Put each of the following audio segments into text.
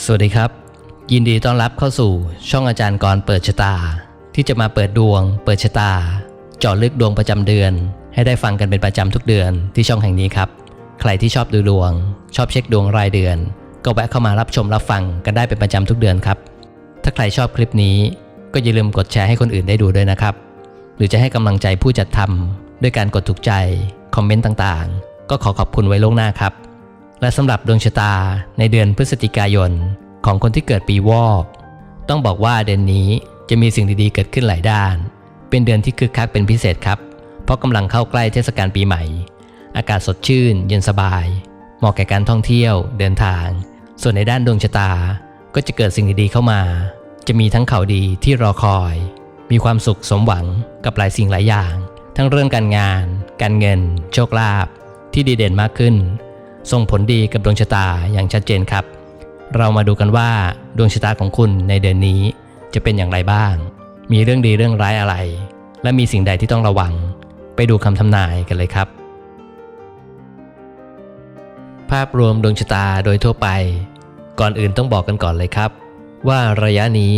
สวัสดีครับ ยินดีต้อนรับเข้าสู่ช่องอาจารย์กรเปิดชะตา ที่จะมาเปิดดวง เปิดชะตาเจาะลึกดวงประจำเดือน ให้ได้ฟังกันเป็นประจำทุกเดือนที่ช่องแห่งนี้ครับ ใครที่ชอบดูดวง ชอบเช็คดวงรายเดือน ก็แวะเข้ามารับชมรับฟังกันได้เป็นประจำทุกเดือนครับ ถ้าใครชอบคลิปนี้ ก็อย่าลืมกดแชร์ให้คนอื่นได้ดูด้วยนะครับ หรือจะให้กำลังใจผู้จัดทำด้วยการกดถูกใจคอมเมนต์ต่างๆ ก็ขอขอบคุณไว้ล่วงหน้าครับ และสำหรับดวงชะตาในเดือนพฤศจิกายนของคนที่เกิดปีวอก ต้องบอกว่าเดือนนี้จะมีสิ่งดีๆเกิดขึ้นหลายด้าน เป็นเดือนที่คึกคักเป็นพิเศษครับ เพราะกำลังเข้าใกล้เทศกาลปีใหม่ อากาศสดชื่น เย็นสบาย เหมาะแก่การท่องเที่ยวเดินทาง ส่วนในด้านดวงชะตาก็จะเกิดสิ่งดีๆเข้ามา จะมีทั้งข่าวดีที่รอคอย มีความสุขสมหวังกับหลายสิ่งหลายอย่าง ทั้งเรื่องการงาน การเงิน โชคลาภที่ดีเด่นมากขึ้น ส่งผลดีกับดวงชะตาอย่างชัดเจนครับ เรามาดูกันว่าดวงชะตาของคุณในเดือนนี้จะเป็นอย่างไรบ้าง มีเรื่องดีเรื่องร้ายอะไร และมีสิ่งใดที่ต้องระวัง ไปดูคำทำนายกันเลยครับ ภาพรวมดวงชะตาโดยทั่วไป ก่อนอื่นต้องบอกกันก่อนเลยครับ ว่าระยะนี้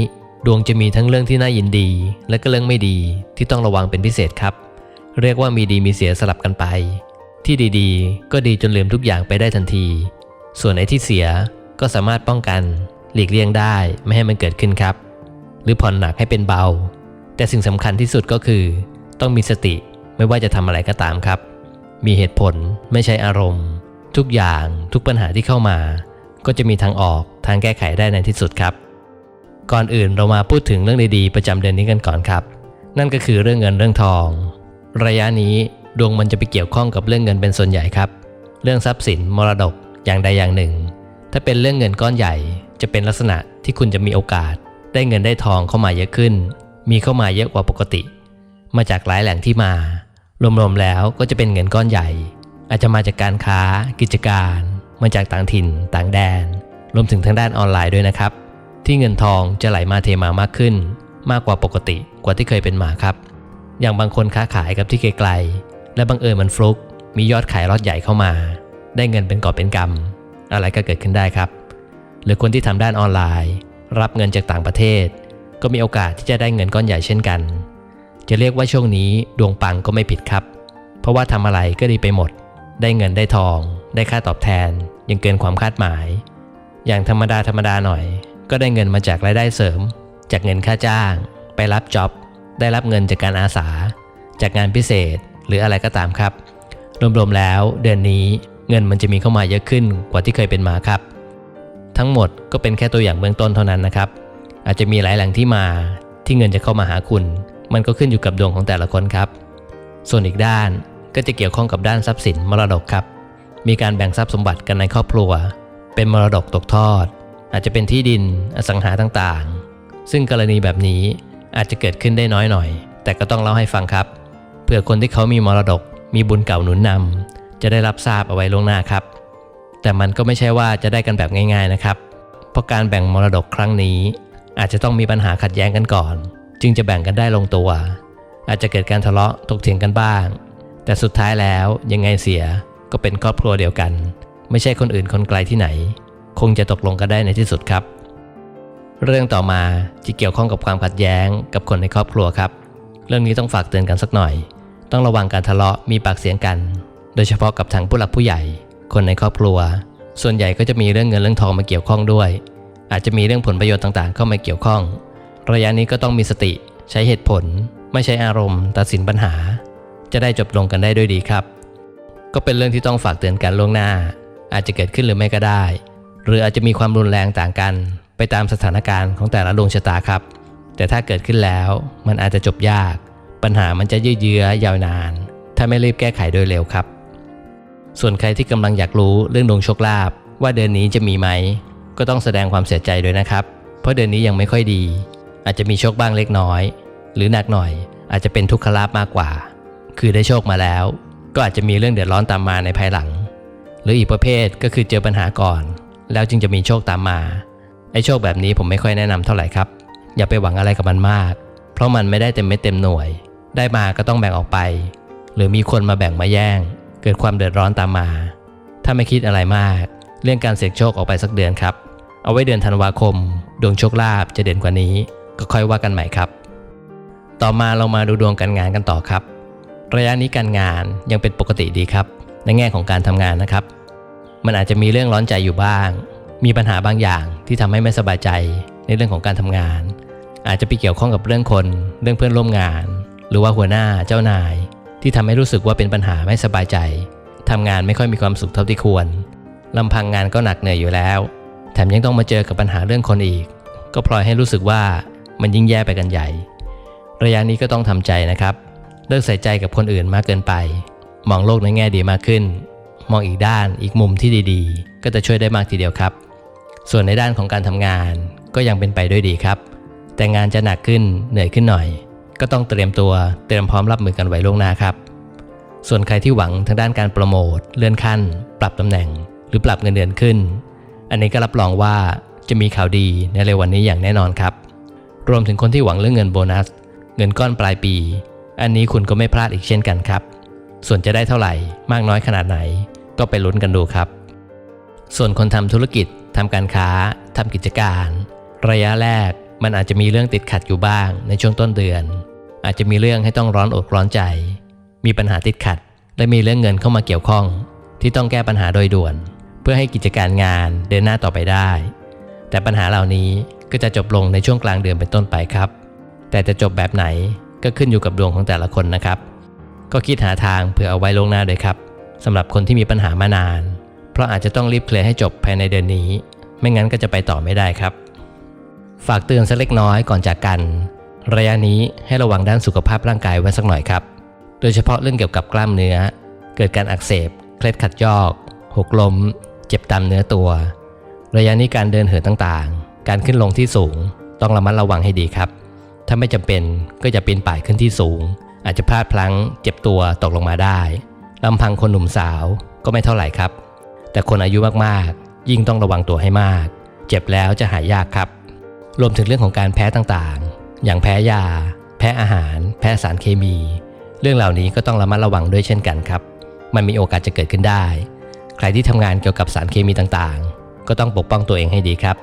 ดวงจะมีทั้งเรื่องที่น่ายินดี และก็เรื่องไม่ดีที่ต้องระวังเป็นพิเศษครับ เรียกว่ามีดีมีเสียสลับกันไป ที่ดีๆ ก็ดีจนลืมทุกอย่างไปได้ทันที ส่วนไอ้ที่เสียก็สามารถป้องกัน หลีกเลี่ยงได้ไม่ให้มันเกิดขึ้นครับ หรือผ่อนหนักให้เป็นเบา แต่สิ่งสำคัญที่สุดก็คือ ต้องมีสติไม่ว่าจะทำอะไรก็ตามครับ มีเหตุผลไม่ใช่อารมณ์ ทุกอย่างทุกปัญหาที่เข้ามา ก็จะมีทางออกทางแก้ไขได้ในที่สุดครับ ก่อนอื่นเรามาพูดถึงเรื่องดีๆประจำเดือนนี้กันก่อนครับ นั่นก็คือเรื่องเงินเรื่องทอง ระยะนี้ ดวงมันจะไปเกี่ยวข้องกับเรื่องเงินเป็นส่วนใหญ่ครับ เรื่องทรัพย์สินมรดกอย่างใดอย่างหนึ่ง ถ้าเป็นเรื่องเงินก้อนใหญ่ จะเป็นลักษณะที่คุณจะมีโอกาส ได้เงินได้ทองเข้ามาเยอะขึ้น มีเข้ามาเยอะกว่าปกติ มาจากหลายแหล่งที่มารวมๆแล้วก็จะเป็นเงินก้อนใหญ่ อาจจะมาจากการค้า กิจการ มาจากต่างถิ่น ต่างแดน รวมถึงทางด้านออนไลน์ด้วยนะครับ ที่เงินทองจะไหลมาเทมามากขึ้น มากกว่าปกติกว่าที่เคยเป็นมาครับ อย่างบางคนค้าขายกับที่ไกล และบังเอิญมันฟลุก มียอดขายรอดใหญ่เข้ามา ได้เงินเป็นกอบเป็นกำอะไรก็เกิดขึ้นได้ครับ หรือคนที่ทำด้านออนไลน์ รับเงินจากต่างประเทศ ก็มีโอกาสที่จะได้เงินก้อนใหญ่เช่นกัน จะเรียกว่าช่วงนี้ดวงปังก็ไม่ผิดครับ เพราะว่าทำอะไรก็ดีไปหมด ได้เงินได้ทอง ได้ค่าตอบแทน ยังเกินความคาดหมาย อย่างธรรมดาธรรมดาหน่อย ก็ได้เงินมาจากรายได้เสริม จากเงินค่าจ้าง ไปรับจ็อบได้รับเงินจากการอาสา จากงานพิเศษ หรืออะไรก็ตามครับ รวมๆแล้วเดือนนี้เงินมันจะมีเข้ามาเยอะขึ้นกว่าที่เคยเป็นมาครับ ทั้งหมดก็เป็นแค่ตัวอย่างเบื้องต้นเท่านั้นนะครับ อาจจะมีหลายแหล่งที่มาที่เงินจะเข้ามาหาคุณ มันก็ขึ้นอยู่กับดวงของแต่ละคนครับ ส่วนอีกด้านก็จะเกี่ยวข้องกับด้านทรัพย์สินมรดกครับ มีการแบ่งทรัพย์สมบัติกันในครอบครัว เป็นมรดกตกทอด อาจจะเป็นที่ดินอสังหาต่างๆ ซึ่งกรณีแบบนี้อาจจะเกิดขึ้นได้น้อยหน่อย แต่ก็ต้องเล่าให้ฟังครับ เผื่อคนที่เขามีมรดก มีบุญเก่าหนุนนำจะได้รับทราบเอาไว้ล่วงหน้าครับ แต่มันก็ไม่ใช่ว่าจะได้กันแบบง่ายๆนะครับ เพราะการแบ่งมรดกครั้งนี้ อาจจะต้องมีปัญหาขัดแย้งกันก่อน จึงจะแบ่งกันได้ลงตัว อาจจะเกิดการทะเลาะถกเถียงกันบ้าง แต่สุดท้ายแล้วยังไงเสียก็เป็นครอบครัวเดียวกัน ไม่ใช่คนอื่นคนไกลที่ไหน คงจะตกลงกันได้ในที่สุดครับ เรื่องต่อมาจะเกี่ยวข้องกับความขัดแย้งกับคนในครอบครัวครับ เรื่องนี้ต้องฝากเตือนกันสักหน่อย ต้องระวังการทะเลาะมีปากเสียงกัน โดยเฉพาะกับทางผู้หลักผู้ใหญ่ คนในครอบครัว ส่วนใหญ่ก็จะมีเรื่องเงินเรื่องทองมาเกี่ยวข้องด้วย อาจจะมีเรื่องผลประโยชน์ต่างๆ เข้ามาเกี่ยวข้อง ระยะนี้ก็ต้องมีสติ ใช้เหตุผล ไม่ใช่อารมณ์ ตัดสินปัญหา จะได้จบลงกันได้ด้วยดีครับ ก็เป็นเรื่องที่ต้องฝากเตือนกันล่วงหน้า อาจจะเกิดขึ้นหรือไม่ก็ได้ หรืออาจจะมีความรุนแรงต่างกัน ไปตามสถานการณ์ของแต่ละดวงชะตาครับ แต่ถ้าเกิดขึ้นแล้วมันอาจจะจบยาก ปัญหามันจะยืดเยื้อยาวนาน ถ้าไม่รีบแก้ไขโดยเร็วครับ ส่วนใครที่กำลังอยากรู้เรื่องดวงโชคลาภว่าเดือนนี้จะมีไหม ก็ต้องแสดงความเสียใจด้วยนะครับ เพราะเดือนนี้ยังไม่ค่อยดี อาจจะมีโชคบ้างเล็กน้อย หรือหนักหน่อย อาจจะเป็นทุกขลาภมากกว่า คือได้โชคมาแล้ว ก็อาจจะมีเรื่องเดือดร้อนตามมาในภายหลัง หรืออีกประเภทก็คือเจอปัญหาก่อน แล้วจึงจะมีโชคตามมาไอ้โชคแบบนี้ผมไม่ค่อยแนะนำเท่าไหร่ครับ อย่าไปหวังอะไรกับมันมาก เพราะมันไม่ได้เต็มเม็ดเต็มหน่วย ได้มาก็ต้องแบ่งออกไป หรือมีคนมาแบ่งมาแย่ง เกิดความเดือดร้อนตามมา ถ้าไม่คิดอะไรมาก เรื่องการเสี่ยงโชคออกไปสักเดือนครับ เอาไว้เดือนธันวาคม ดวงโชคลาภจะเด่นกว่านี้ ก็ค่อยว่ากันใหม่ครับ ต่อมาเรามาดูดวงการงานกันต่อครับ ระยะนี้การงานยังเป็นปกติดีครับ ในแง่ของการทำงานนะครับ มันอาจจะมีเรื่องร้อนใจอยู่บ้าง มีปัญหาบางอย่างที่ทำให้ไม่สบายใจในเรื่องของการทำงาน อาจจะไปเกี่ยวข้องกับเรื่องคน เรื่องเพื่อนร่วมงาน รือว่าหัวหน้าเจ้านาย ที่ทำให้รู้สึกว่าเป็นปัญหาไม่สบายใจทำงานไม่ค่อยมีความสุขเท่าที่ควรลำพังงานก็หนักเหนื่อยอยู่แล้ว แถมยังต้องมาเจอกับปัญหาเรื่องคนอีก ก็พลอยให้รู้สึกว่ามันยิ่งแย่ไปกันใหญ่ ระยะนี้ก็ต้องทำใจนะครับ เลิกใส่ใจกับคนอื่นมากเกินไป มองโลกในแง่ดีมากขึ้น มองอีกด้านอีกมุมที่ดีๆ ก็จะช่วยได้มากทีเดียวครับ ส่วนในด้านของการทำงานก็ยังเป็นไปด้วยดีครับ แต่งานจะหนักขึ้นเหนื่อยขึ้นหน่อย ก็ต้องเตรียมตัวเตรียมพร้อมรับมือกันไว้ล่วงหน้าครับ ส่วนใครที่หวังทางด้านการโปรโมทเลื่อนขั้น ปรับตำแหน่ง หรือปรับเงินเดือนขึ้น อันนี้ก็รับรองว่าจะมีข่าวดีในเร็ววันนี้อย่างแน่นอนครับ รวมถึงคนที่หวังเรื่องเงินโบนัส เงินก้อนปลายปี อันนี้คุณก็ไม่พลาดอีกเช่นกันครับ ส่วนจะได้เท่าไหร่มากน้อยขนาดไหน ก็ไปลุ้นกันดูครับ ส่วนคนทำธุรกิจทำการค้าทำกิจการ ระยะแรก มันอาจจะมีเรื่องติดขัดอยู่บ้างในช่วงต้นเดือน อาจจะมีเรื่องให้ต้องร้อนอกร้อนใจ มีปัญหาติดขัด และมีเรื่องเงินเข้ามาเกี่ยวข้อง ที่ต้องแก้ปัญหาโดยด่วน เพื่อให้กิจการงานเดินหน้าต่อไปได้ แต่ปัญหาเหล่านี้ก็จะจบลงในช่วงกลางเดือนเป็นต้นไปครับ แต่จะจบแบบไหนก็ขึ้นอยู่กับดวงของแต่ละคนนะครับ ก็คิดหาทางเพื่อเอาไว้ลงหน้าด้วยครับสำหรับคนที่มีปัญหามานาน เพราะอาจจะต้องรีบเคลียร์ให้จบภายในเดือนนี้ ไม่งั้นก็จะไปต่อไม่ได้ครับ ฝากเตือนสักเล็กน้อยก่อนจากกัน ระยะนี้ให้ระวังด้านสุขภาพร่างกายไว้สักหน่อยครับ โดยเฉพาะเรื่องเกี่ยวกับกล้ามเนื้อ เกิดการอักเสบ เคล็ดขัดยอก หกล้ม เจ็บตามเนื้อตัว ระยะนี้การเดินเหินต่างๆ การขึ้นลงที่สูง ต้องระมัดระวังให้ดีครับ ถ้าไม่จำเป็นก็จะปีนป่ายขึ้นที่สูง อาจจะพลาดพลั้ง เจ็บตัวตกลงมาได้ลำพังคนหนุ่มสาวก็ไม่เท่าไหร่ครับ แต่คนอายุมากๆ ยิ่งต้องระวังตัวให้มาก เจ็บแล้วจะหายยากครับ รวมถึงเรื่องของการแพ้ต่างๆ อย่างแพ้ยา แพ้อาหาร แพ้สารเคมี เรื่องเหล่านี้ก็ต้องระมัดระวังด้วยเช่นกันครับ มันมีโอกาสจะเกิดขึ้นได้ ใครที่ทำงานเกี่ยวกับสารเคมีต่างๆ ก็ต้องปกป้องตัวเองให้ดีครับ